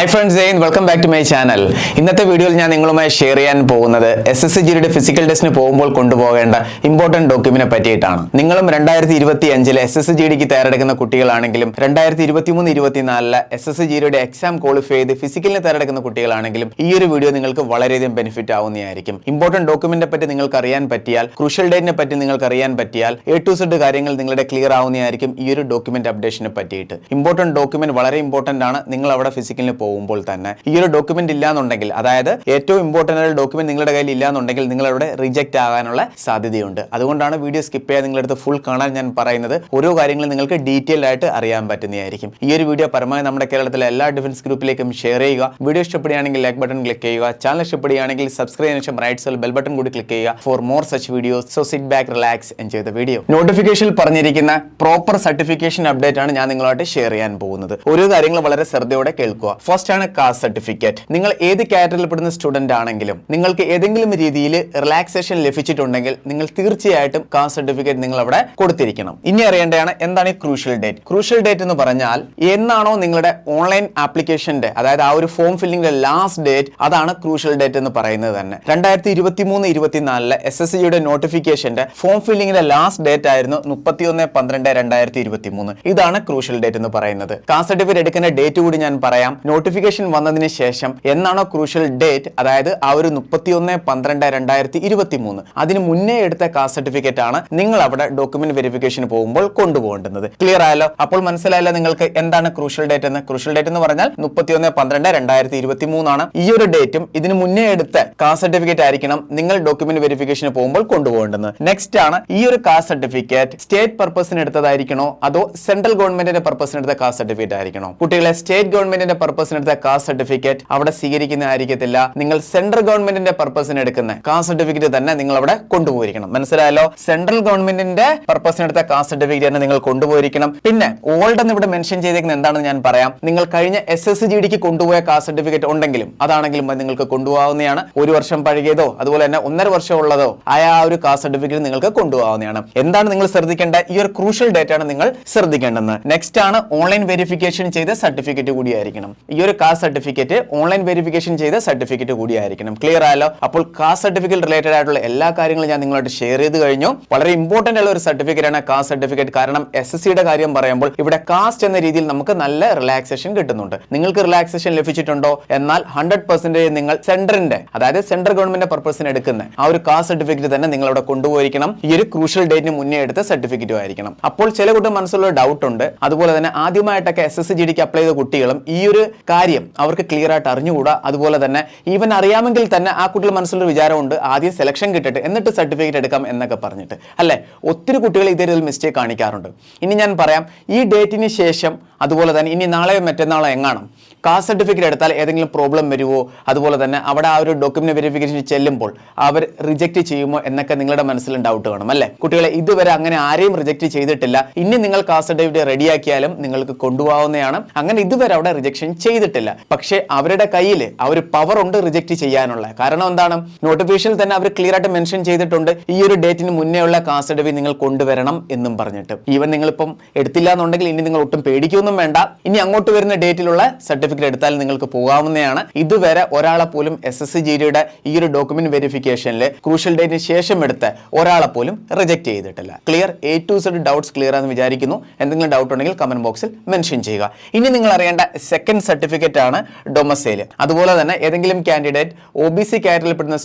Hi friends Jain welcome back to my channel ഇന്നത്തെ വീഡിയോയിൽ ഞാൻ നിങ്ങളുമായി ഷെയർ ചെയ്യാൻ പോകുന്നത് എസ് എസ് സി ജിയുടെ ഫിസിക്കൽ ടെസ്റ്റിന് പോകുമ്പോൾ കൊണ്ടുപോകേണ്ട ഇമ്പോർട്ടന്റ് ഡോക്യുമെന്റിനെ പറ്റിയിട്ടാണ്. നിങ്ങളും രണ്ടായിരത്തി ഇരുപത്തി അഞ്ചിലെ എസ് എസ് സി ജിഡിക്ക് തയ്യാറെടുക്കുന്ന കുട്ടികളാണെങ്കിലും രണ്ടായിരത്തി ഇരുപത്തി മൂന്ന് ഇരുപത്തിനാലിലെ എസ് എസ് ജിയുടെ എക്സാം ക്വാളിഫൈ ചെയ്ത് ഫിസിക്കലിന് തയ്യാറെടുക്കുന്ന കുട്ടികളാണെങ്കിലും ഈ ഒരു വീഡിയോ നിങ്ങൾക്ക് വളരെയധികം ബെനിഫിറ്റ് ആവുന്നതായിരിക്കും. ഇമ്പോർട്ടന്റ് ഡോക്യുമെന്റിനെ പറ്റി നിങ്ങൾക്ക് അറിയാൻ പറ്റിയാൽ ക്രൂഷ്യൽ ഡേറ്റിനെ പറ്റി നിങ്ങൾക്ക് അറിയാൻ പറ്റിയാൽ എ ടു സെഡ് കാര്യങ്ങൾ നിങ്ങളുടെ ക്ലിയർ ആവുന്നതായിരിക്കും ഈ ഒരു ഡോക്യുമെന്റ് അപ്ഡേഷനെ പറ്റിയിട്ട്. ഇമ്പോർട്ടന്റ് ഡോക്യുമെന്റ് വളരെ ഇമ്പോർട്ടന്റ് ആണ്. നിങ്ങൾ അവിടെ ഫിസിക്കലിന് പോകുമ്പോൾ തന്നെ ഈ ഒരു ഡോക്യുമെന്റ് ഇല്ലാന്നുണ്ടെങ്കിൽ അതായത് ഏറ്റവും ഇമ്പോർട്ടന്റ് ആയ ഡോക്യുമെന്റ് നിങ്ങളുടെ കയ്യിൽ ഇല്ലാന്നുണ്ടെങ്കിൽ നിങ്ങളവിടെ റിജക്റ്റ് ആകാനുള്ള സാധ്യതയുണ്ട്. അതുകൊണ്ടാണ് വീഡിയോ സ്കിപ്പ് ചെയ്യാൻ അടുത്ത് ഫുൾ കാണാൻ ഞാൻ പറയുന്നത്. ഓരോ കാര്യങ്ങളും നിങ്ങൾക്ക് ഡീറ്റെയിൽ ആയിട്ട് അറിയാൻ പറ്റുന്നതായിരിക്കും. ഈ ഒരു വീഡിയോ പരമാവധി നമ്മുടെ കേരളത്തിലെ എല്ലാ ഡിഫൻസ് ഗ്രൂപ്പിലേക്കും ഷെയർ ചെയ്യുക. വീഡിയോ ഇഷ്ടപ്പെടുകയാണെങ്കിൽ ലൈക്ക് ബട്ടൺ ക്ലിക്ക് ചെയ്യുക. ചാനൽ ഇഷ്ടപ്പെടുകയാണെങ്കിൽ സബ്സ്ക്രൈബ് ശേഷം റൈറ്റ് സൈഡ് ബെൽ ബട്ടൺ കൂടി ക്ലിക്ക് ചെയ്യുക for more such videos so sit back relax enjoy the video നോട്ടിഫിക്കേഷനിൽ പറഞ്ഞിരിക്കുന്ന പ്രോപ്പർ സർട്ടിഫിക്കേഷൻ അപ്ഡേറ്റ് ആണ് ഞാൻ നിങ്ങളുമായിട്ട് ഷെയർ ചെയ്യാൻ പോകുന്നത്. ഓരോ കാര്യങ്ങൾ വളരെ ശ്രദ്ധയോടെ കേൾക്കുക. ആണ് കാസ്റ്റ് സർട്ടിഫിക്കറ്റ് നിങ്ങൾ ഏത് കാറ്റഗറിയിൽ പെടുന്ന സ്റ്റുഡന്റ് ആണെങ്കിലും നിങ്ങൾക്ക് ഏതെങ്കിലും രീതിയിൽ റിലാക്സേഷൻ ലഭിച്ചിട്ടുണ്ടെങ്കിൽ നിങ്ങൾ തീർച്ചയായിട്ടും കാസ്റ്റ് സർട്ടിഫിക്കറ്റ് നിങ്ങൾ അവിടെ കൊടുത്തിരിക്കണം. ഇനി അറിയേണ്ടതാണ് എന്താണ് ഈ ക്രൂഷ്യൽ ഡേറ്റ് ക്രൂഷ്യൽ ഡേറ്റ് എന്ന് പറഞ്ഞാൽ എന്നാണോ നിങ്ങളുടെ ഓൺലൈൻ ആപ്ലിക്കേഷന്റെ അതായത് ആ ഒരു ഫോം ഫില്ലിംഗിന്റെ ലാസ്റ്റ് ഡേറ്റ് അതാണ് ക്രൂഷ്യൽ ഡേറ്റ് എന്ന് പറയുന്നത് തന്നെ. രണ്ടായിരത്തി ഇരുപത്തി മൂന്ന് ഇരുപത്തിനാലിലെ എസ് എസ് സിയുടെ നോട്ടിഫിക്കേഷന്റെ ഫോം ഫില്ലിംഗിന്റെ ലാസ്റ്റ് ഡേറ്റ് ആയിരുന്നു മുപ്പത്തി ഒന്ന് പന്ത്രണ്ട് രണ്ടായിരത്തി ഇരുപത്തി മൂന്ന് ഇതാണ് ക്രൂഷ്യൽ ഡേറ്റ് എന്ന് പറയുന്നത്. കാസ്റ്റ് സർട്ടിഫിക്കറ്റ് എടുക്കുന്ന ഡേറ്റ് കൂടി ഞാൻ പറയാം. നോട്ടിഫിക്കേഷൻ വന്നതിന് ശേഷം എന്നാണോ ക്രൂഷ്യൽ ഡേറ്റ് അതായത് ആ ഒരു മുപ്പത്തിയൊന്ന് പന്ത്രണ്ട് രണ്ടായിരത്തി ഇരുപത്തി മൂന്ന് അതിന് മുന്നേ എടുത്ത കാസ്റ്റ് സർട്ടിഫിക്കറ്റ് ആണ് നിങ്ങൾ അവിടെ ഡോക്യുമെന്റ് വെരിഫിക്കേഷന് പോകുമ്പോൾ കൊണ്ടുപോകേണ്ടത്. ക്ലിയർ ആയാലോ അപ്പോൾ മനസ്സിലായല്ലോ നിങ്ങൾക്ക് എന്താണ് ക്രൂഷ്യൽ ഡേറ്റ് എന്ന്? ക്രൂഷ്യൽ ഡേറ്റ് എന്ന് പറഞ്ഞാൽ മുപ്പത്തിയൊന്ന് പന്ത്രണ്ട് രണ്ടായിരത്തി ഇരുപത്തി മൂന്നാണ് ഈ ഒരു ഡേറ്റും ഇതിന് മുന്നേ എടുത്ത കാസ്റ്റ് സർട്ടിഫിക്കറ്റ് ആയിരിക്കണം നിങ്ങൾ ഡോക്യുമെന്റ് വെരിഫിക്കേഷന് പോകുമ്പോൾ കൊണ്ടുപോകേണ്ടത്. നെക്സ്റ്റ് ആണ് ഈ ഒരു കാസ്റ്റ് സർട്ടിഫിക്കറ്റ് സ്റ്റേറ്റ് പർപ്പസിന് എടുത്തതായിരിക്കണോ? അതോ സെൻട്രൽ ഗവൺമെന്റിന്റെ പർപ്പസിന് എടുത്ത കാസ്റ്റ് സർട്ടിഫിക്കറ്റ് ആയിരിക്കണോ? കുട്ടികളെ സ്റ്റേറ്റ് ഗവൺമെന്റിന്റെ പർപ്പസിന് എടുത്ത കാസ്റ്റ് സർട്ടിഫിക്കറ്റ് അവിടെ സ്വീകരിക്കുന്ന ആയിരിക്കത്തില്ല. നിങ്ങൾ സെൻട്രൽ ഗവൺമെന്റിന്റെ പർപ്പസിന് എടുക്കുന്ന കാസ്റ്റ് സർട്ടിഫിക്കറ്റ് തന്നെ നിങ്ങൾ അവിടെ കൊണ്ടുപോയിരിക്കണം. മനസ്സിലായല്ലോ? സെൻട്രൽ ഗവൺമെന്റിന്റെ പർപ്പസിന് എടുത്ത കാസ്റ്റ് സർട്ടിഫിക്കറ്റ് തന്നെ നിങ്ങൾ കൊണ്ടുപോയിരിക്കണം. പിന്നെ ഓൾഡ് എന്ന് ഇവിടെ മെൻഷൻ ചെയ്തേക്കുന്നത് എന്താണെന്ന് ഞാൻ പറയാം. നിങ്ങൾ കഴിഞ്ഞ എസ് എസ് ജി ഡിക്ക് കൊണ്ടുപോയ കാസ്റ്റ് സർട്ടിഫിക്കറ്റ് ഉണ്ടെങ്കിലും അതാണെങ്കിലും അത് നിങ്ങൾക്ക് കൊണ്ടുപോകാവുന്നതാണ്. ഒരു വർഷം പഴകിയതോ അതുപോലെ തന്നെ ഒന്നര വർഷം ഉള്ളതോ ആയ ആ ഒരു കാസ്റ്റ് സർട്ടിഫിക്കറ്റ് നിങ്ങൾക്ക് കൊണ്ടുപോകാവുന്നതാണ്. എന്താണ് നിങ്ങൾ ശ്രദ്ധിക്കേണ്ട ഈ ഒരു ക്രൂഷ്യൽ ഡേറ്റ് ആണ് നിങ്ങൾ ശ്രദ്ധിക്കേണ്ടത്. നെക്സ്റ്റ് ആണ് ഓൺലൈൻ വെരിഫിക്കേഷൻ ചെയ്ത സർട്ടിഫിക്കറ്റ് കൂടിയായിരിക്കണം ഈ ഒരു കാസ്റ്റ് സർട്ടിഫിക്കറ്റ് ഓൺലൈൻ വെരിഫിക്കേഷൻ ചെയ്ത സർട്ടിഫിക്കറ്റ് കൂടിയായിരിക്കണം. ക്ലിയർ ആയല്ലോ? അപ്പോൾ കാസ്റ്റ് സർട്ടിഫിക്കറ്റ് റിലേറ്റഡ് ആയിട്ടുള്ള എല്ലാ കാര്യങ്ങളും ഞാൻ നിങ്ങളോട് ഷെയർ ചെയ്ത് കഴിഞ്ഞു. വളരെ ഇമ്പോർട്ടന്റ് ഉള്ള ഒരു സർട്ടിഫിക്കറ്റ് ആണ് കാസ്റ്റ് സർട്ടിഫിക്കറ്റ്. കാരണം എസ് എസ് സിയുടെ കാര്യം പറയുമ്പോൾ ഇവിടെ കാസ്റ്റ് എന്ന രീതിയിൽ നമുക്ക് നല്ല റിലാക്സേഷൻ കിട്ടുന്നുണ്ട്. നിങ്ങൾക്ക് റിലാക്സേഷൻ ലഭിച്ചിട്ടുണ്ടോ? എന്നാൽ ഹൺഡ്രഡ് പെർസെന്റേജ് നിങ്ങൾ സെൻട്രലിന്റെ അതായത് സെൻട്രൽ ഗവൺമെന്റ് പർപ്പസിന് എടുക്കുന്ന ആ ഒരു കാസ്റ്റ് സർട്ടിഫിക്കറ്റ് തന്നെ നിങ്ങൾ അവിടെ കൊണ്ടുപോയിരിക്കണം. ഈ ഒരു ക്രൂഷ്യൽ ഡേറ്റിന് മുന്നേ എടുത്ത സർട്ടിഫിക്കറ്റും ആയിരിക്കണം. അപ്പോൾ ചില കുട്ടി മനസ്സിലുള്ള ഡൗട്ട് ഉണ്ട്. അതുപോലെ തന്നെ ആദ്യമായിട്ടൊക്കെ എസ് എസ് ജി ഡിക്ക് അപ്ലൈ ചെയ്ത കുട്ടികളും ഈ ഒരു കാര്യം അവർക്ക് ക്ലിയർ ആയിട്ട് അറിഞ്ഞുകൂടാ. അതുപോലെ തന്നെ ഈവൻ അറിയാമെങ്കിൽ തന്നെ ആ കുട്ടികൾ മനസ്സിലൊരു വിചാരമുണ്ട് ആദ്യം സെലക്ഷൻ കിട്ടട്ടെ എന്നിട്ട് സർട്ടിഫിക്കറ്റ് എടുക്കാം എന്നൊക്കെ പറഞ്ഞിട്ട്. അല്ലേ? ഒത്തിരി കുട്ടികൾ ഇതേ മിസ്റ്റേക്ക് കാണിക്കാറുണ്ട്. ഇനി ഞാൻ പറയാം ഈ ഡേറ്റിന് ശേഷം അതുപോലെ തന്നെ ഇനി നാളെയോ മറ്റന്നാളോ എങ്ങാണം കാസ്റ്റ് സർട്ടിഫിക്കറ്റ് എടുത്താൽ ഏതെങ്കിലും പ്രോബ്ലം വരുമോ അതുപോലെ തന്നെ അവിടെ ആ ഒരു ഡോക്യുമെന്റ് വെരിഫിക്കേഷൻ ചെല്ലുമ്പോൾ അവർ റിജക്റ്റ് ചെയ്യുമോ എന്നൊക്കെ നിങ്ങളുടെ മനസ്സിൽ ഡൗട്ട് കാണും അല്ലേ? കുട്ടികളെ ഇതുവരെ അങ്ങനെ ആരെയും റിജക്റ്റ് ചെയ്തിട്ടില്ല. ഇനി നിങ്ങൾ കാസ്റ്റ് സർട്ടിഫിക്കറ്റ് റെഡിയാക്കിയാലും നിങ്ങൾക്ക് കൊണ്ടുപോകാവുന്നതാണ്. അങ്ങനെ ഇതുവരെ അവിടെ റിജക്ഷൻ ചെയ്തിട്ടില്ല. പക്ഷേ അവരുടെ കയ്യിൽ ആ ഒരു പവർ ഉണ്ട് റിജക്റ്റ് ചെയ്യാനുള്ള. കാരണം എന്താണ്? നോട്ടിഫിക്കേഷനിൽ തന്നെ അവർ ക്ലിയർ ആയിട്ട് മെൻഷൻ ചെയ്തിട്ടുണ്ട്. ഈ ഒരു ഡേറ്റിന് മുന്നേ ഉള്ള കാസ്റ്റ് സർട്ടിഫിക്കറ്റ് നിങ്ങൾ കൊണ്ടുവരണം എന്നും പറഞ്ഞിട്ട്. ഈവൻ നിങ്ങളിപ്പം എടുത്തില്ല എന്നുണ്ടെങ്കിൽ ഇനി നിങ്ങൾ ഒട്ടും പേടിക്കൊന്നും വേണ്ട. ഇനി അങ്ങോട്ട് വരുന്ന ഡേറ്റിലുള്ള സർട്ടിഫിക്കറ്റ് എടുത്താൽ നിങ്ങൾക്ക് പോകാവുന്നതാണ്. ഇതുവരെ ഒരാളെ പോലും എസ് എസ് സി ജിഡിയുടെ ഈ ഒരു ഡോക്യുമെന്റ് വെരിഫിക്കേഷനിൽ ക്രൂഷ്യൽ ഡേറ്റിന് ശേഷം എടുത്ത് ഒരാളെ പോലും റിജക്ട് ചെയ്തിട്ടില്ല. Clear A to Z doubts clear ആണെന്ന് വിചാരിക്കുന്നു. എന്തെങ്കിലും ഡൗട്ട് ഉണ്ടെങ്കിൽ കമന്റ് ബോക്സിൽ മെൻഷൻ ചെയ്യുക. ഇനി നിങ്ങൾ അറിയേണ്ട സെക്കൻഡ് സർട്ടിഫിക്കറ്റ് ആണ് ഡൊമസൈൽ അതുപോലെ തന്നെ ഏതെങ്കിലും കാൻഡിഡേറ്റ് ഒ ബി സി കാറ്റഗറിയിൽ പെടുന്ന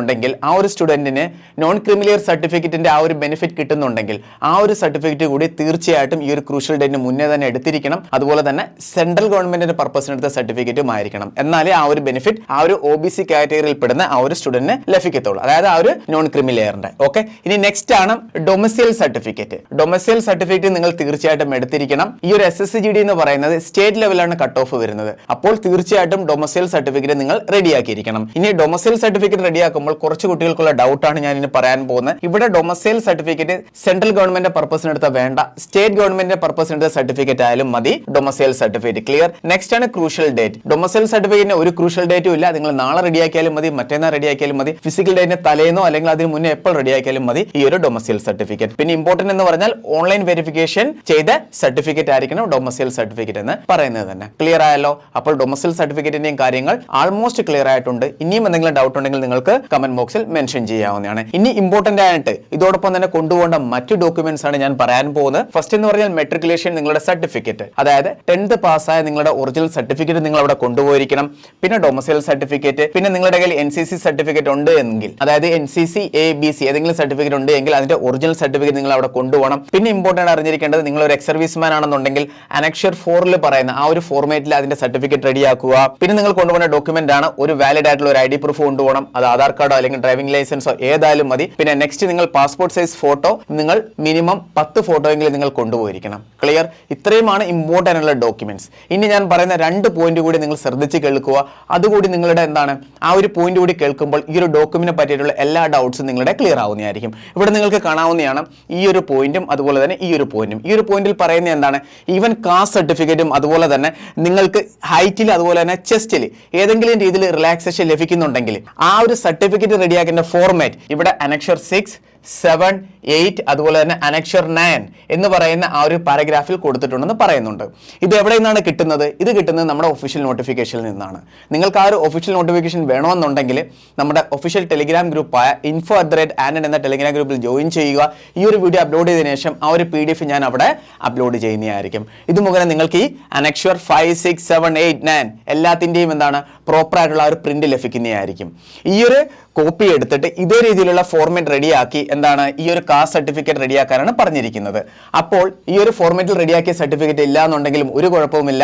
ഉണ്ടെങ്കിൽ ആ ഒരു സ്റ്റുഡന്റിന് നോൺ ക്രിമിലിയർ സർട്ടിഫിക്കറ്റിന്റെ ആ ഒരു ബെനിഫിറ്റ് കിട്ടുന്നുണ്ടെങ്കിൽ ആ ഒരു സർട്ടിഫിക്കറ്റ് കൂടി തീർച്ചയായിട്ടും ഈ ഒരു ക്രൂഷ്യൽ ഡേറ്റിന് മുന്നേ തന്നെ എടുത്തിരിക്കണം. അതുപോലെ തന്നെ സെൻട്രൽ ഗവൺമെന്റിന്റെ പർപ്പസിന് എടുത്ത സർട്ടിഫിക്കറ്റും ആയിരിക്കണം. എന്നാലേ ആ ഒരു ബെനിഫിറ്റ് ആ ഒരു ഒ ബി സി കാറ്റഗറിയിൽ പെടുന്ന ആ ഒരു സ്റ്റുഡന്റിന് ലഭിക്കത്തുള്ളൂ. അതായത് ആ ഒരു നോൺ ക്രിമിലിയറിന്റെ ഓക്കെ ഇനി നെക്സ്റ്റ് ആണ് ഡൊമസിയൽ സർട്ടിഫിക്കറ്റ് ഡൊമസിയൽ സർട്ടിഫിക്കറ്റ് നിങ്ങൾ തീർച്ചയായിട്ടും എടുത്തിരിക്കണം. ഈ ഒരു എസ് എസ് ജി ഡി എന്ന് പറയുന്നത് സ്റ്റേറ്റ് ലെവലാണ് കട്ട് ഓഫ് വരുന്നത്. അപ്പോൾ തീർച്ചയായിട്ടും ഡൊമസിയൽ സർട്ടിഫിക്കറ്റ് നിങ്ങൾ റെഡിയാക്കിയിരിക്കണം ഇനി ഡൊമസിയൽ സർട്ടിഫിക്കറ്റ് റെഡിയാക്കുമ്പോൾ കുറച്ച് കുട്ടികൾക്കുള്ള ഡൗട്ടാണ് ഞാൻ ഇനി പറയാൻ പോകുന്നത്. ഇവിടെ ഡൊമസിയൽ സർട്ടിഫിക്കറ്റ് സെൻട്രൽ ഗവൺമെന്റ് പർപ്പസിന് എടുത്ത വേണ്ട. സ്റ്റേറ്റ് ഗവൺമെന്റ് പർപ്പസിന് എടുത്ത സർട്ടിഫിക്കറ്റ് ആയാലും മതി. ഡൊമസിയൽ സർട്ടിഫിക്കറ്റ് ക്ലിയർ നെക്സ്റ്റ് ആണ് ക്രൂഷ്യൽ ഡേറ്റ് ഡൊമസൈൽ സർട്ടിഫിക്കറ്റിന് ഒരു ക്രൂഷ്യൽ ഡേറ്റും ഇല്ല. നിങ്ങൾ നാളെ റെഡിയാക്കിയാലും മതി മറ്റന്നാൾ റെഡിയാക്കിയാലും മതി. ഫിസിക്കൽ ഡേറ്റിന് തലേന്നോ അല്ലെങ്കിൽ അതിന് മുന്നേ എപ്പോൾ റെഡിയാക്കിയാലും മതി ഈ ഒരു ഡൊമസൈൽ സർട്ടിഫിക്കറ്റ് പിന്നെ ഇമ്പോർട്ടന്റ് എന്ന് പറഞ്ഞാൽ ഓൺലൈൻ വെരിഫിക്കേഷൻ ചെയ്ത സർട്ടിഫിക്കറ്റ് ആയിരിക്കണം ഡൊമസൈൽ സർട്ടിഫിക്കറ്റ് എന്ന് പറയുന്നത് തന്നെ. ക്ലിയർ ആയല്ലോ? അപ്പോൾ ഡൊമസൈൽ സർട്ടിഫിക്കറ്റിന്റെയും കാര്യങ്ങൾ ആൾമോസ്റ്റ് ക്ലിയർ ആയിട്ടുണ്ട്. ഇനിയും എന്തെങ്കിലും ഡൗട്ട് ഉണ്ടെങ്കിൽ നിങ്ങൾക്ക് കമന്റ് ബോക്സിൽ മെൻഷൻ ചെയ്യാവുന്നതാണ്. ഇനി ഇമ്പോർട്ടന്റ് ആയിട്ട് ഇതോടൊപ്പം തന്നെ കൊണ്ടുപോകേണ്ട മറ്റു ഡോക്യുമെന്റ്സ് ആണ് ഞാൻ പറയാൻ പോകുന്നത്. ഫസ്റ്റ് എന്ന് പറഞ്ഞാൽ മെട്രിക്കുലേഷൻ നിങ്ങളുടെ സർട്ടിഫിക്കറ്റ് അതായത് ടെൻത്ത് പാസ്സായ നിങ്ങളുടെ ഒറിജിനൽ സർട്ടിഫിക്കറ്റ് നിങ്ങൾ അവിടെ കൊണ്ടുപോയിരിക്കണം. പിന്നെ ഡൊമസൈൽ സർട്ടിഫിക്കറ്റ് പിന്നെ നിങ്ങളുടെ കയ്യിൽ എൻ സി സി സർട്ടിഫിക്കറ്റ് ഉണ്ട് എങ്കിൽ അതായത് N C C A B C ഏതെങ്കിലും സർട്ടിഫിക്കറ്റ് ഉണ്ട് എങ്കിൽ അതിന്റെ ഒറിജിനൽ സർട്ടിഫിക്കറ്റ് നിങ്ങൾ അവിടെ കൊണ്ടുപോകണം. പിന്നെ ഇമ്പോർട്ടന്റ് അറിഞ്ഞിരിക്കേണ്ടത് നിങ്ങൾ ഒരു എക്സ് സർവീസ്മാൻ ആണെന്നുണ്ടെങ്കിൽ അനക്ഷർ ഫോറിൽ പറയുന്ന ആ ഒരു ഫോർമാറ്റിൽ അതിന്റെ സർട്ടിഫിക്കറ്റ് റെഡിയാക്കുക പിന്നെ നിങ്ങൾ കൊണ്ടുപോകുന്ന ഡോക്യുമെന്റ് ആണ് ഒരു വാലിഡ് ആയിട്ടുള്ള ഒരു ഐ ഡി പ്രൂഫ് കൊണ്ടുപോകണം. അത് ആധാർ കാർഡോ അല്ലെങ്കിൽ ഡ്രൈവിംഗ് ലൈസൻസോ ഏതായാലും മതി. പിന്നെ നെക്സ്റ്റ് നിങ്ങൾ പാസ്പോർട്ട് സൈസ് ഫോട്ടോ നിങ്ങൾ മിനിമം പത്ത് ഫോട്ടോ എങ്കിലും നിങ്ങൾ കൊണ്ടുപോയിരിക്കണം. ക്ലിയർ ഇത്രയുമാണ് ഇമ്പോർട്ടന്റ് ആയിട്ടുള്ള ഡോക്യുമെന്റ്സ് ഇനി ഞാൻ പറയുന്ന രണ്ട് പോയിന്റ് കൂടി നിങ്ങൾ ശ്രദ്ധിച്ച് കേൾക്കുക. അതുകൂടി നിങ്ങളുടെ എന്താണ്? ആ ഒരു പോയിന്റ് കൂടി കേൾക്കുമ്പോൾ ഈ ഒരു ഡോക്യുമെന്റിനെ പറ്റിയിട്ടുള്ള എല്ലാ ഡൗട്ട്സും നിങ്ങളുടെ ക്ലിയർ ആവുന്നതായിരിക്കും. ഇവിടെ നിങ്ങൾക്ക് കാണാവുന്നതാണ് ഈ ഒരു പോയിന്റും അതുപോലെ തന്നെ ഈ ഒരു പോയിന്റും ഈ ഒരു പോയിന്റിൽ പറയുന്നത് എന്താണ്? ഈവൻ കാസ്റ്റ് സർട്ടിഫിക്കറ്റും അതുപോലെ തന്നെ നിങ്ങൾക്ക് ഹൈറ്റിൽ അതുപോലെ തന്നെ ചെസ്റ്റിൽ ഏതെങ്കിലും രീതിയിൽ റിലാക്സേഷൻ ലഭിക്കുന്നുണ്ടെങ്കിൽ ആ ഒരു സർട്ടിഫിക്കറ്റ് റെഡിയാക്കേണ്ട ഫോർമാറ്റ് ഇവിടെ അനക്ഷർ സിക്സ് സെവൻ എയ്റ്റ് അതുപോലെ തന്നെ അനക്ഷർ നയൻ എന്ന് പറയുന്ന ആ ഒരു പാരഗ്രാഫിൽ കൊടുത്തിട്ടുണ്ടെന്ന് പറയുന്നുണ്ട്. ഇത് എവിടെ നിന്നാണ് കിട്ടുന്നത്? ഇത് കിട്ടുന്നത് നമ്മുടെ ഒഫീഷ്യൽ നോട്ടിഫിക്കേഷനിൽ നിന്നാണ്. നിങ്ങൾക്ക് ആ ഒരു ഒഫീഷ്യൽ നോട്ടിഫിക്കേഷൻ വേണമെന്നുണ്ടെങ്കിൽ നമ്മുടെ official Telegram ഗ്രൂപ്പായ info at the rate and എന്ന ടെലിഗ്രാം ഗ്രൂപ്പിൽ ജോയിൻ ചെയ്യുക. ഈ ഒരു വീഡിയോ അപ്ലോഡ് ചെയ്തതിനു ശേഷം ആ ഒരു പി ഡി എഫ് ഞാൻ അവിടെ അപ്ലോഡ് ചെയ്യുന്നതായിരിക്കും. ഇത് മുഖേന നിങ്ങൾക്ക് ഈ annexure five six seven eight nine എല്ലാത്തിന്റെയും എന്താണ് പ്രോപ്പറായിട്ടുള്ള ഒരു പ്രിന്റ് ലഭിക്കുന്നതായിരിക്കും. ഈ ഒരു കോപ്പി എടുത്തിട്ട് ഇതേ രീതിയിലുള്ള ഫോർമാറ്റ് റെഡിയാക്കി എന്താണ് ഈ ഒരു കാസ്റ്റ് സർട്ടിഫിക്കറ്റ് റെഡിയാക്കാനാണ് പറഞ്ഞിരിക്കുന്നത്. അപ്പോൾ ഈ ഒരു ഫോർമാറ്റിൽ റെഡിയാക്കിയ സർട്ടിഫിക്കറ്റ് ഇല്ല എന്നുണ്ടെങ്കിലും ഒരു കുഴപ്പവുമില്ല.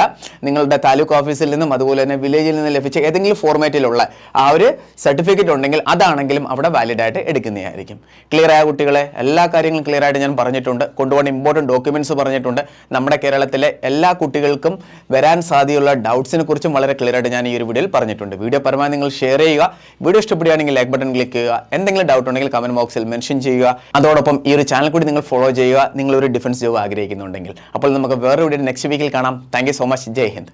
നിങ്ങളുടെ താലൂക്ക് ഓഫീസിൽ നിന്നും അതുപോലെ തന്നെ വില്ലേജിൽ നിന്ന് ലഭിച്ച ഏതെങ്കിലും ഫോർമാറ്റിലുള്ള ആ ഒരു സർട്ടിഫിക്കറ്റ് ഉണ്ടെങ്കിൽ അതാണെങ്കിലും അവിടെ വാലിഡ് ആയിട്ട് എടുക്കുന്നതായിരിക്കും. ക്ലിയർ ആയ കുട്ടികളെ? എല്ലാ കാര്യങ്ങളും ക്ലിയർ ആയിട്ട് ഞാൻ പറഞ്ഞിട്ടുണ്ട്. കൊണ്ടുപോകേണ്ട ഇമ്പോർട്ടന്റ് ഡോക്യുമെന്റ്സ് പറഞ്ഞിട്ടുണ്ട്. നമ്മുടെ കേരളത്തിലെ എല്ലാ കുട്ടികൾക്കും വരാൻ സാധ്യതയുള്ള ഡൗട്ട്സിനെ കുറിച്ചും വളരെ ക്ലിയർ ആയിട്ട് ഞാൻ ഈ ഒരു വീഡിയോയിൽ പറഞ്ഞിട്ടുണ്ട്. വീഡിയോ പരമാവധി നിങ്ങൾ ഷെയർ ചെയ്യുക. വീഡിയോ ഇഷ്ടപ്പെടുകയാണെങ്കിൽ ലൈക്ക് ബട്ടൺ ക്ലിക്ക് ചെയ്യുക. എന്തെങ്കിലും ഡൗട്ട് ഉണ്ടെങ്കിൽ കമന്റ് ബോക്സിൽ മെൻഷൻ ചെയ്യുക. അതോടൊപ്പം ഈ ഒരു ചാനൽ കൂടി നിങ്ങൾ ഫോളോ ചെയ്യുക. നിങ്ങൾ ഒരു ഡിഫൻസ് ജോബ് ആഗ്രഹിക്കുന്നുണ്ടെങ്കിൽ. അപ്പോൾ നമുക്ക് വേറെ വീഡിയോ നെക്സ്റ്റ് വീക്കിൽ കാണാം. താങ്ക് സോ മച്ച് ജയ് ഹിന്ദ്.